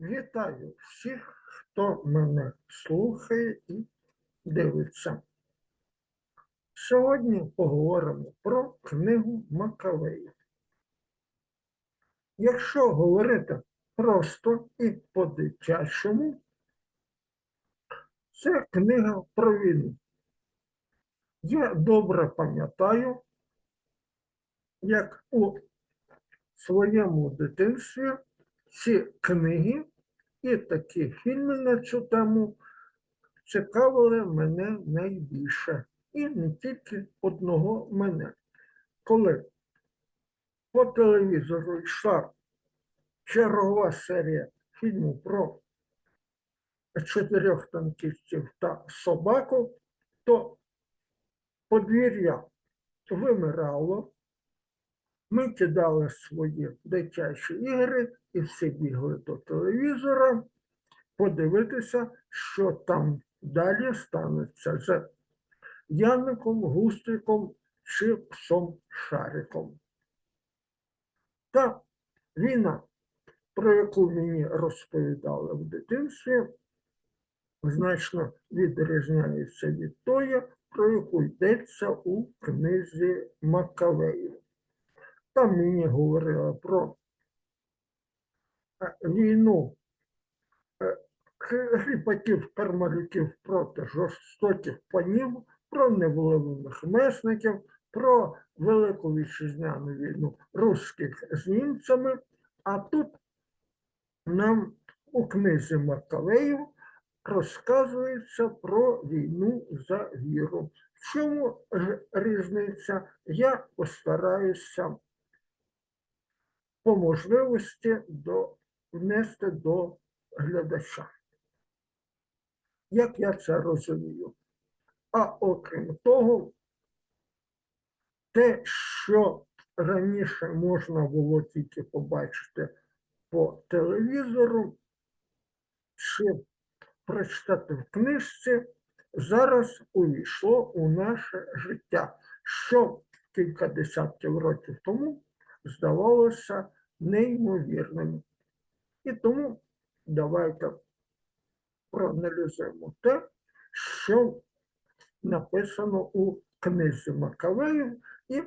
Вітаю всіх, хто мене слухає і дивиться. Сьогодні поговоримо про книгу Макавеїв. Якщо говорити просто і по-дитячому, це книга про війну. Я добре пам'ятаю, як у своєму дитинстві ці книги і такі фільми на цю тему цікавили мене найбільше. І не тільки одного мене. Коли по телевізору йшла чергова серія фільму про чотирьох танкістів та собаку, то подвір'я вимирало, ми кидали свої дитячі ігри і всі бігли до телевізора подивитися, що там далі станеться з Яником, Густриком чи псом Шариком. Та війна, про яку мені розповідали в дитинстві, значно відрізняється від тої, про яку йдеться у книзі Макавеїв. Там мені говорили про війну е, хріпаків кармалюків проти жорстоких панів, про невловимих месників, про Велику вітчизняну війну русських з німцями. А тут нам у книзі Макавеїв розказується про війну за віру. В чому різниця? Я постараюся по можливості до, внести до глядача. Як я це розумію? А окрім того, те, що раніше можна було тільки побачити по телевізору, чи прочитати в книжці, зараз увійшло у наше життя, що кілька десятків років тому здавалося неймовірним. І тому давайте проаналізуємо те, що написано у книзі Макавеїв, і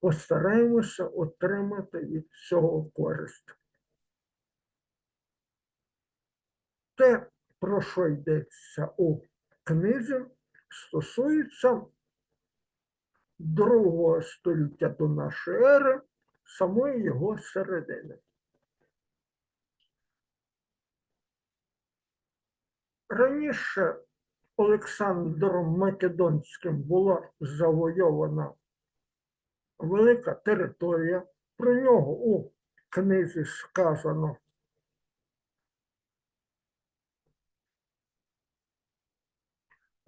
постараємося отримати від цього користь. Те, про що йдеться у книзі, стосується другого століття до нашої ери, самої його середини. Раніше Олександром Македонським була завойована велика територія. Про нього у книзі сказано.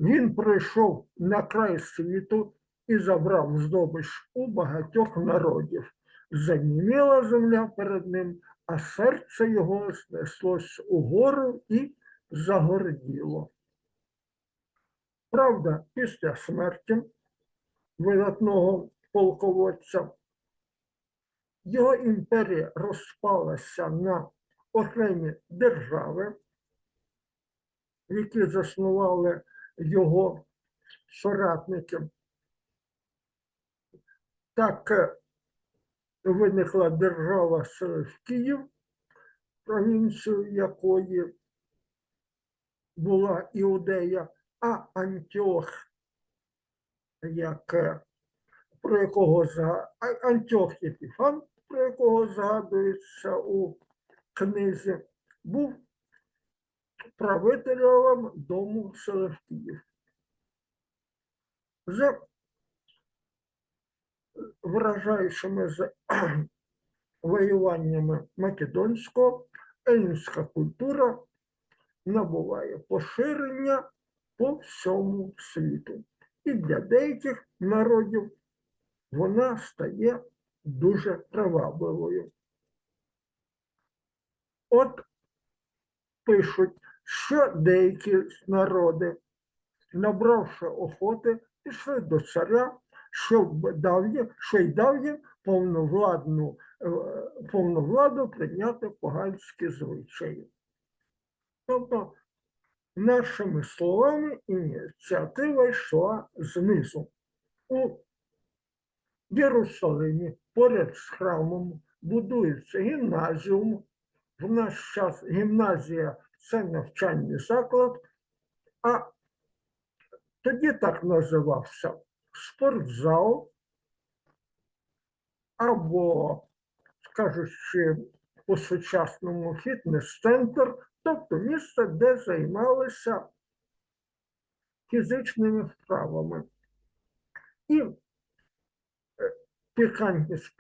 Він прийшов на край світу і забрав здобич у багатьох народів. Заніміла земля перед ним, а серце його знеслось угору і загорділо. Правда, після смерті видатного полководця його імперія розпалася на окремі держави, які заснували його соратники. Так е, виникла держава Селевкіїв, провінцію якої була Іудея, а Антіох, як, е, про якого Антіох Єпіфан, про якого згадується у книзі, був правителем дому Селевкіїв. З вражаючими воюваннями Македонського, елінська культура набуває поширення по всьому світу. І для деяких народів вона стає дуже привабливою. От пишуть, що деякі народи, набравши охоти, пішли до царя, щоб дав їм, що й дав їм повновладну, е, повну владу прийняти поганські звичаї. Тобто, нашими словами, ініціатива йшла знизу. У Єрусалимі поряд з храмом будується гімназіум. В наш час гімназія це навчальний заклад, а тоді так називався спортзал або, скажучи по-сучасному, фітнес-центр, тобто місце, де займалися фізичними вправами. І е, пікантність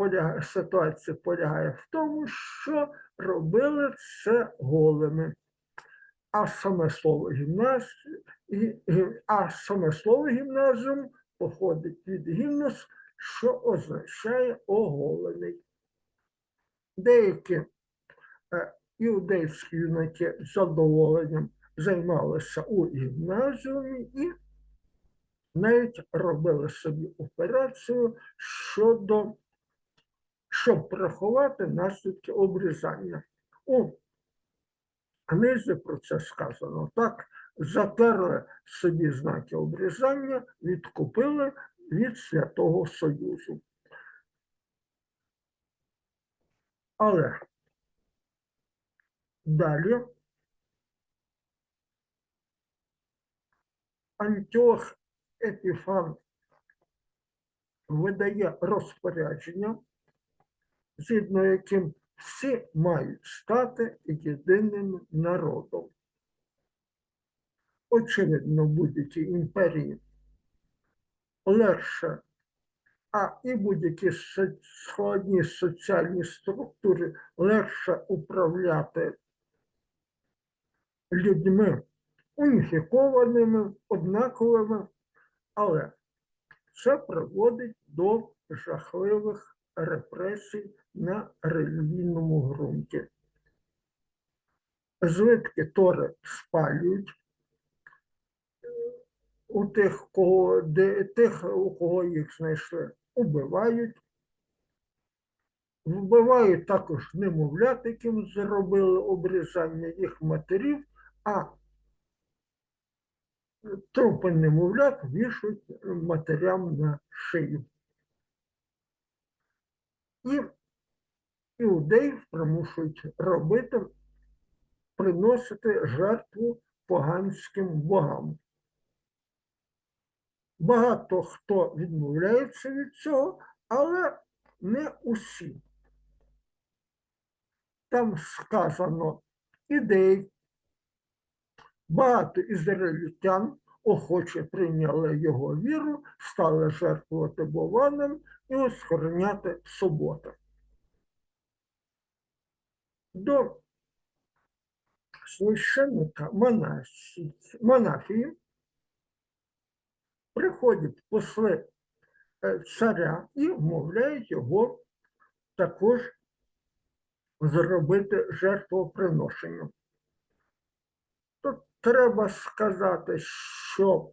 ситуації полягає в тому, що робили це голими. А саме слово гімназія, а саме слово гімназіум походить від гімнус, що означає оголений. Деякі е, іудейські юнаки з задоволенням займалися у гімназіумі і навіть робили собі операцію щодо, щоб приховати наслідки обрізання. У книзі про це сказано так. Затерли собі знаки обрізання, відкупили від Святого Союзу. Але далі Антіох Епіфан видає розпорядження, згідно яким всі мають стати єдиним народом. Очевидно, будь-які імперії легше, а і будь-які складні соціальні структури легше управляти людьми уніфікованими, однаковими, але це приводить до жахливих репресій на релігійному ґрунті. Звідки тори спалюють у тих, кого, де, тих, у кого їх знайшли, убивають. Вбивають також немовлят, яким зробили обрізання їх матерів, а трупи немовлят вішають матерям на шию. І іудеїв примушують робити, приносити жертву поганським богам. Багато хто відмовляється від цього, але не усі. Там сказано ідей. Багато ізраїльтян охоче прийняли його віру, стали жертвувати бованим і оскверняти суботу. До священника Монафії приходять посли е, царя і вмовляють його також зробити жертвоприношення. Треба сказати, що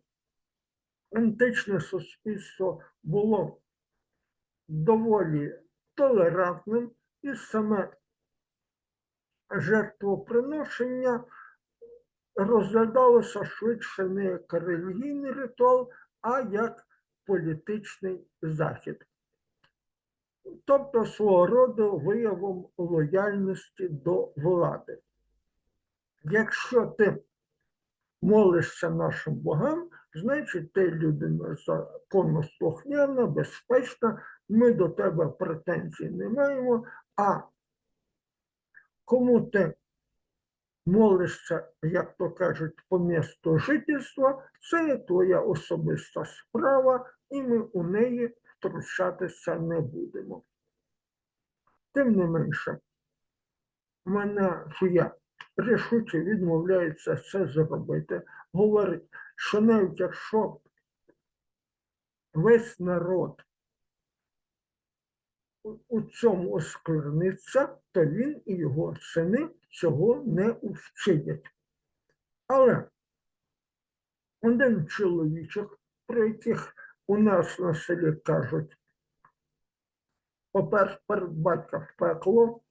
античне суспільство було доволі толерантним і саме жертвоприношення розглядалося швидше не як релігійний ритуал, а як політичний захід. Тобто свого роду виявом лояльності до влади. Якщо ти молишся нашим богам, значить ти людина законослухняна, безпечна, ми до тебе претензій не маємо, а кому ти молишся, як то кажуть, по місту жительства, це є твоя особиста справа, і ми у неї втручатися не будемо. Тим не менше, мене я рішуче відмовляється це зробити. Говорить, що навіть якщо весь народ у- цьому оскверниться, то він і його сини цього не вчинять. Але один чоловічок, про яких у нас на селі кажуть, попер перед батька в пекло,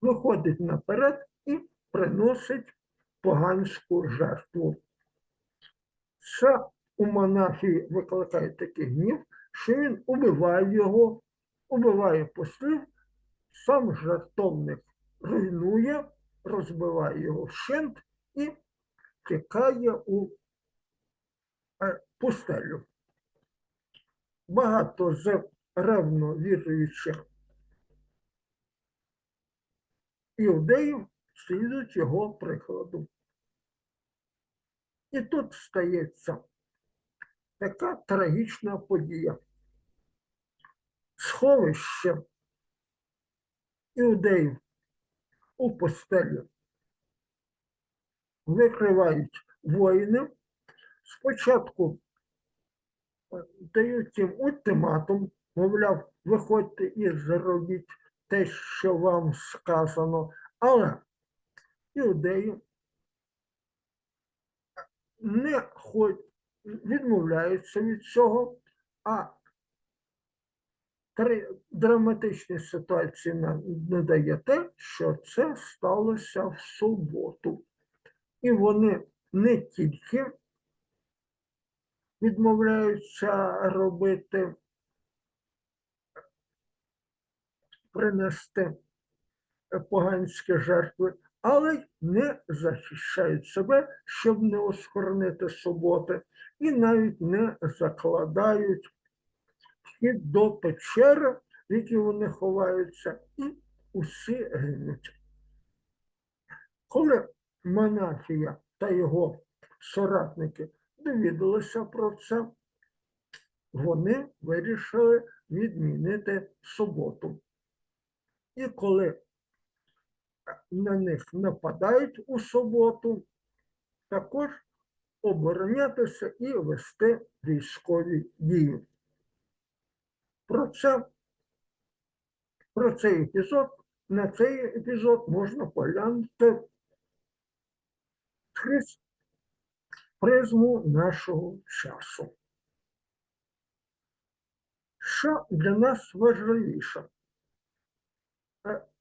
виходить наперед і приносить поганську жертву. Це у монахії викликає такий гнів, що він убиває його, убиває послів, сам жертовник руйнує, розбиває його вщент і тікає у е, пустелю. Багато з ревно віруючих іудеїв слідують його прикладу. І тут стається така трагічна подія. Сховище іудеїв у постелі викривають воїни. Спочатку е, дають їм ультиматум, мовляв, виходьте і зробіть те, що вам сказано, але іудеї не хоч відмовляються від цього, а драматичні ситуації нам надає те, що це сталося в суботу. І вони не тільки відмовляються робити, принести поганські жертви, але не захищають себе, щоб не оскорнити суботи, і навіть не закладають вхід до печери, в якій вони ховаються, і усі гинуть. Коли Монахія та його соратники довідалися про це, вони вирішили відмінити суботу. І коли на них нападають у суботу, також оборонятися і вести військові дії. Про це, про цей епізод, на цей епізод можна поглянути крізь призму нашого часу. Що для нас важливіше?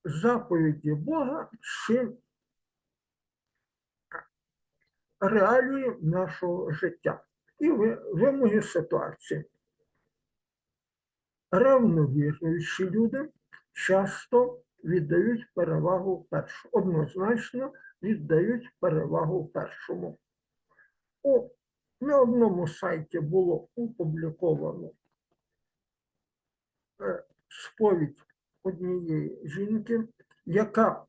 Заповіді Бога чи реалії нашого життя і ви- вимоги ситуації. Ревновіруючі люди часто віддають перевагу першому, однозначно віддають перевагу першому. У на одному сайті було опубліковано е, сповідь однієї жінки, яка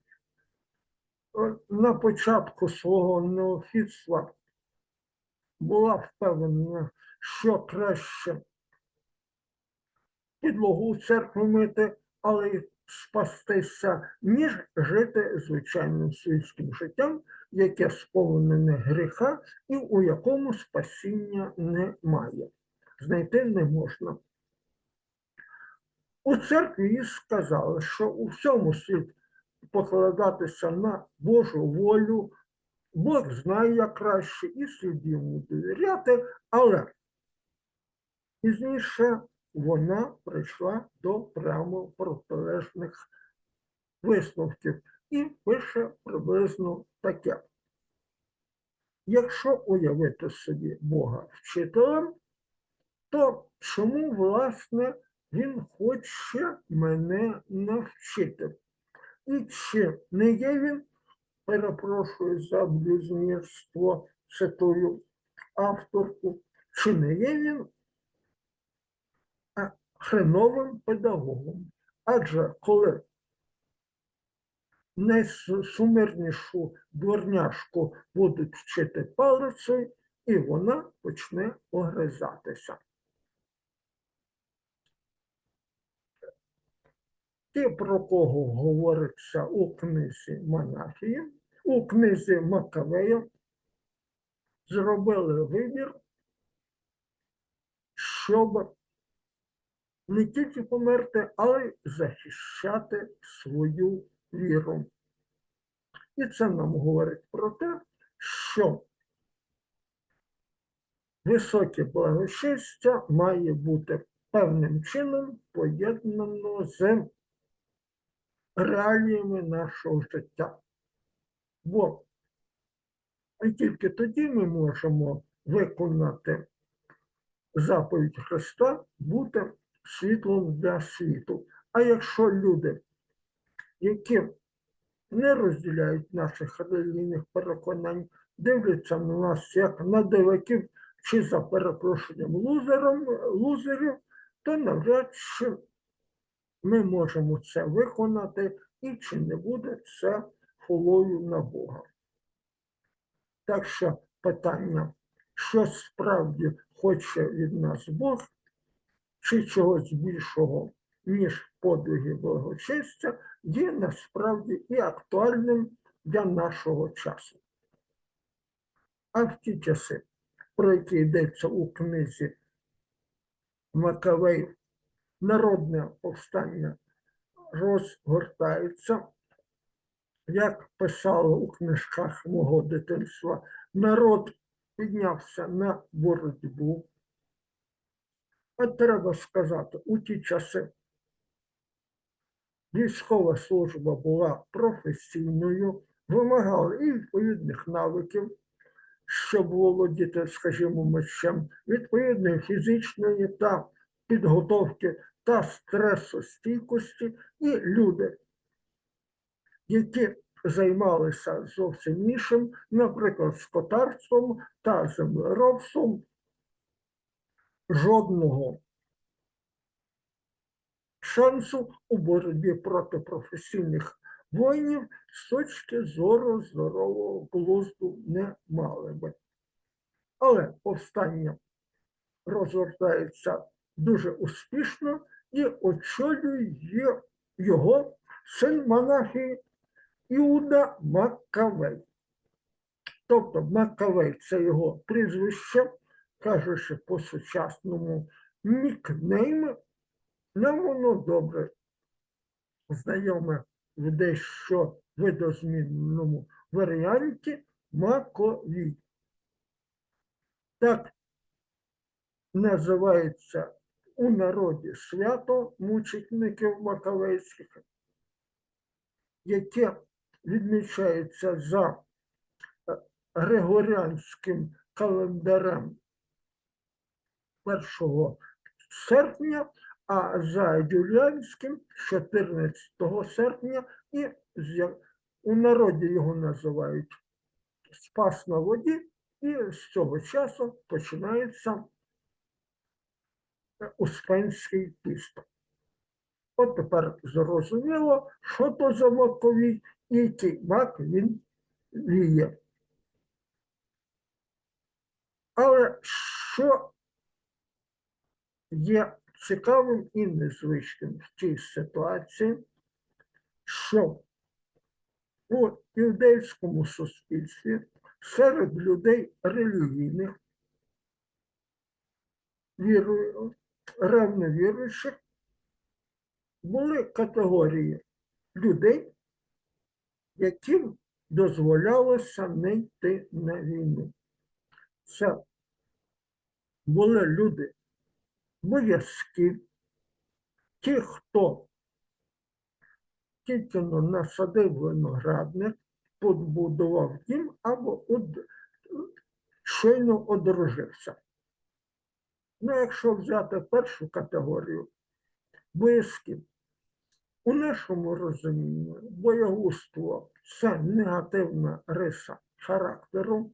е, на початку свого неофітства була впевнена, що краще підлогу у церкві мити, але й спастися, ніж жити звичайним світським життям, яке сповнене гріха і у якому спасіння немає. Знайти не можна. У церкві їй сказали, що у всьому слід покладатися на Божу волю, Бог знає як краще і слід йому довіряти, але пізніше вона прийшла до прямо протилежних висновків і пише приблизно таке. Якщо уявити собі Бога вчителем, то чому, власне, він хоче мене навчити? І чи не є він, перепрошую за блюзнірство, цитую авторку, чи не є він хреновим педагогом? Адже коли найсумирнішу дворняшку будуть вчити палицею, і вона почне огризатися. Ті, про кого говориться у книзі Монахії, у книзі Макавея, зробили вибір, щоб не тільки померти, але й захищати свою віру. І це нам говорить про те, що високе благочестя має бути певним чином поєднано з реаліями нашого життя. Бо і тільки тоді ми можемо виконати заповідь Христа, бути світлом для світу. А якщо люди, які не розділяють наших релігійних переконань, дивляться на нас як на диваків чи за перепрошенням лузерів, то навряд чи ми можемо це виконати і чи не буде це хулою на Бога. Так що питання, що справді хоче від нас Бог, чи чогось більшого, ніж подвиги благочестя, є насправді і актуальним для нашого часу. А в ті часи, про які йдеться у книзі Макавей, народне повстання розгортається, як писало у книжках мого дитинства, народ піднявся на боротьбу. А треба сказати, у ті часи військова служба була професійною, вимагала і відповідних навиків, щоб володіти, скажімо, мечем, відповідної фізичної та підготовки та стресостійкості, і люди, які займалися зовсім іншим, наприклад, скотарством та землеробством, жодного шансу у боротьбі проти професійних воїнів з точки зору здорового глузду не мали би. Але повстання розгортається дуже успішно і очолює його син монахії Іуда Маккавей. Тобто Маккавей це його прізвище, кажучи по-сучасному нікнейм, нам воно добре знайоме в дещо видозмінному варіанті Маковій. Так називається у народі свято мучеників Маковейських, яке відмічається за е, Григоріанським календарем 1 серпня, а за Юліанським 14 серпня, і у народі його називають Спас на воді, і з цього часу починається Успенський піст. От тепер зрозуміло, що то за маковій і який мак він віє. Але що є цікавим і незвичним в цій ситуації, що у іудейському суспільстві серед людей релігійних, вірую, ревновіруючих, були категорії людей, яким дозволялося не йти на війну. Це були люди боязкі, ті, хто тільки насадив виноградник, побудував дім або од... щойно одружився. Ну, якщо взяти першу категорію, боязкі, у нашому розумінні боягузтво це негативна риса характеру.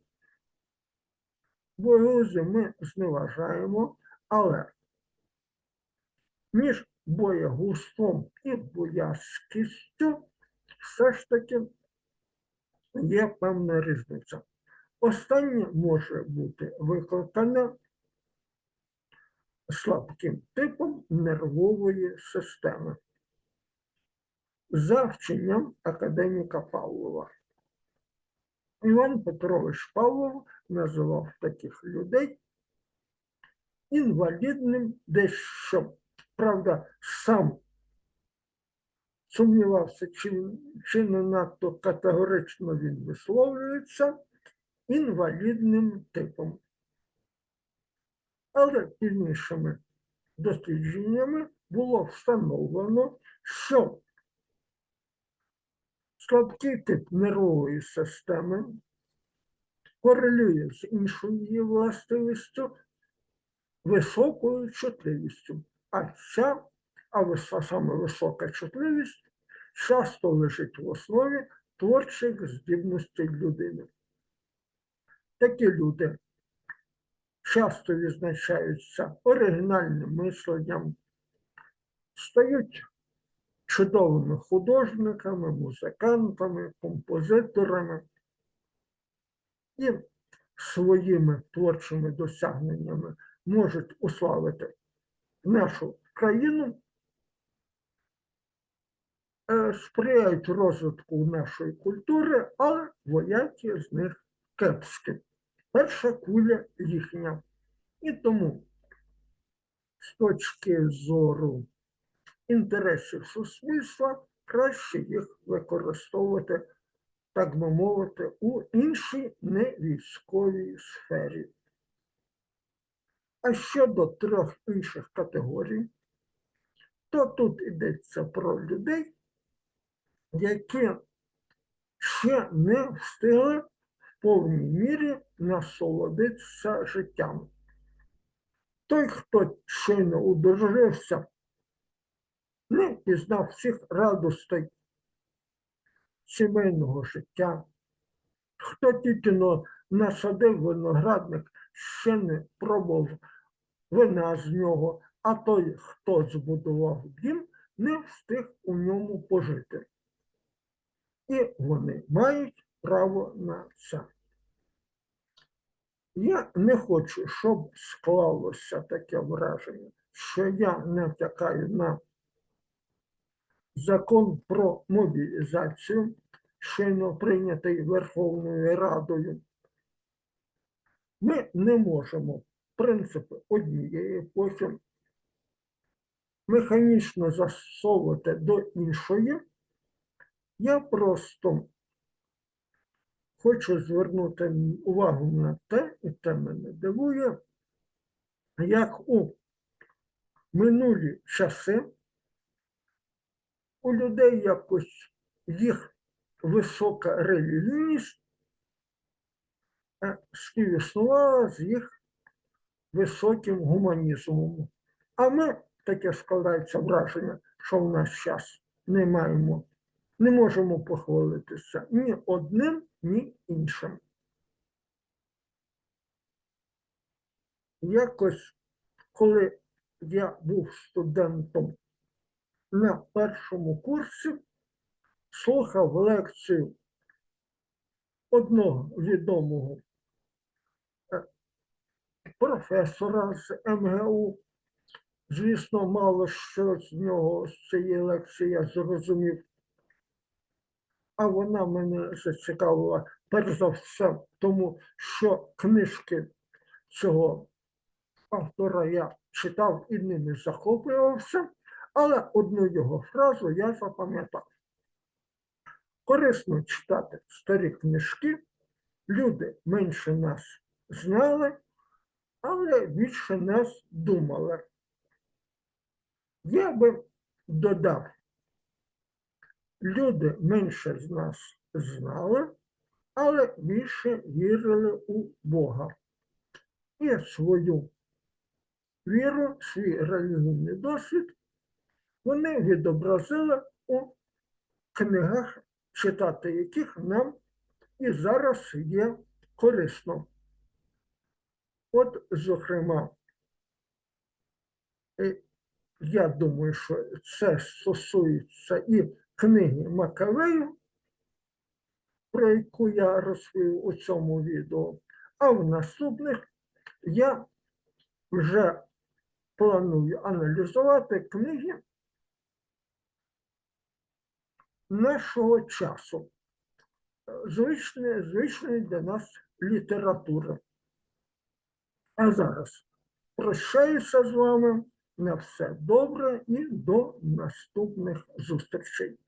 Боягузи ми зневажаємо, але між боягузтвом і боязкістю все ж таки є певна різниця. Останнє може бути викликане слабким типом нервової системи за вченням академіка Павлова. Іван Петрович Павлов називав таких людей інвалідним дещо. Правда, сам сумнівався, чи, чи не надто категорично він висловлюється інвалідним типом. Але пізнішими дослідженнями було встановлено, що Слабкий тип нервової системи корелює з іншою її властивістю високою чутливістю. А ця, а саме висока чутливість часто лежить в основі творчих здібностей людини. Такі люди часто відзначаються оригінальним мисленням, стають чудовими художниками, музикантами, композиторами і своїми творчими досягненнями можуть уславити нашу країну, е, сприяють розвитку нашої культури, але вояки з них кепські. Перша куля їхня. І тому з точки зору інтересів суспільства краще їх використовувати, так би мовити, у іншій невійськовій сфері. А щодо трьох інших категорій, то тут йдеться про людей, які ще не встигли повній мірі насолодитися життям. Той, хто щойно одружився, не пізнав всіх радостей сімейного життя. Хто тільки но насадив виноградник, ще не пробував вина з нього, а той, хто збудував дім, не встиг у ньому пожити. І вони мають право на це. Я не хочу, щоб склалося таке враження, що я натякаю на закон про мобілізацію, щойно прийнятий Верховною Радою. Ми не можемо принципи однієї епохи механічно засовувати до іншої. Я просто хочу звернути увагу на те, і те мене дивує, як у минулі часи у людей якось їх висока релігійність е, співіснувала з їх високим гуманізмом. А ми таке складається враження, що в наш час не маємо, не можемо похвалитися ні одним, ні іншим. Якось, коли я був студентом на першому курсі, слухав лекцію одного відомого е, професора з МГУ. Звісно, мало що з нього з цієї лекції я зрозумів. А вона мене зацікавила перш за все, тому що книжки цього автора я читав і ними захоплювався, але одну його фразу я запам'ятав. Корисно читати старі книжки, люди менше нас знали, але більше нас думали. Я би додав, люди менше з нас знали, але більше вірили у Бога. І свою віру, свій релігійний досвід вони відобразили у книгах, читати яких нам і зараз є корисно. От, зокрема, е, я думаю, що це стосується і книги Макавею, про яку я розповів у цьому відео, а в наступних я вже планую аналізувати книги нашого часу, звичної, звичної для нас літератури. А зараз прощаюся з вами на все добре і до наступних зустрічей.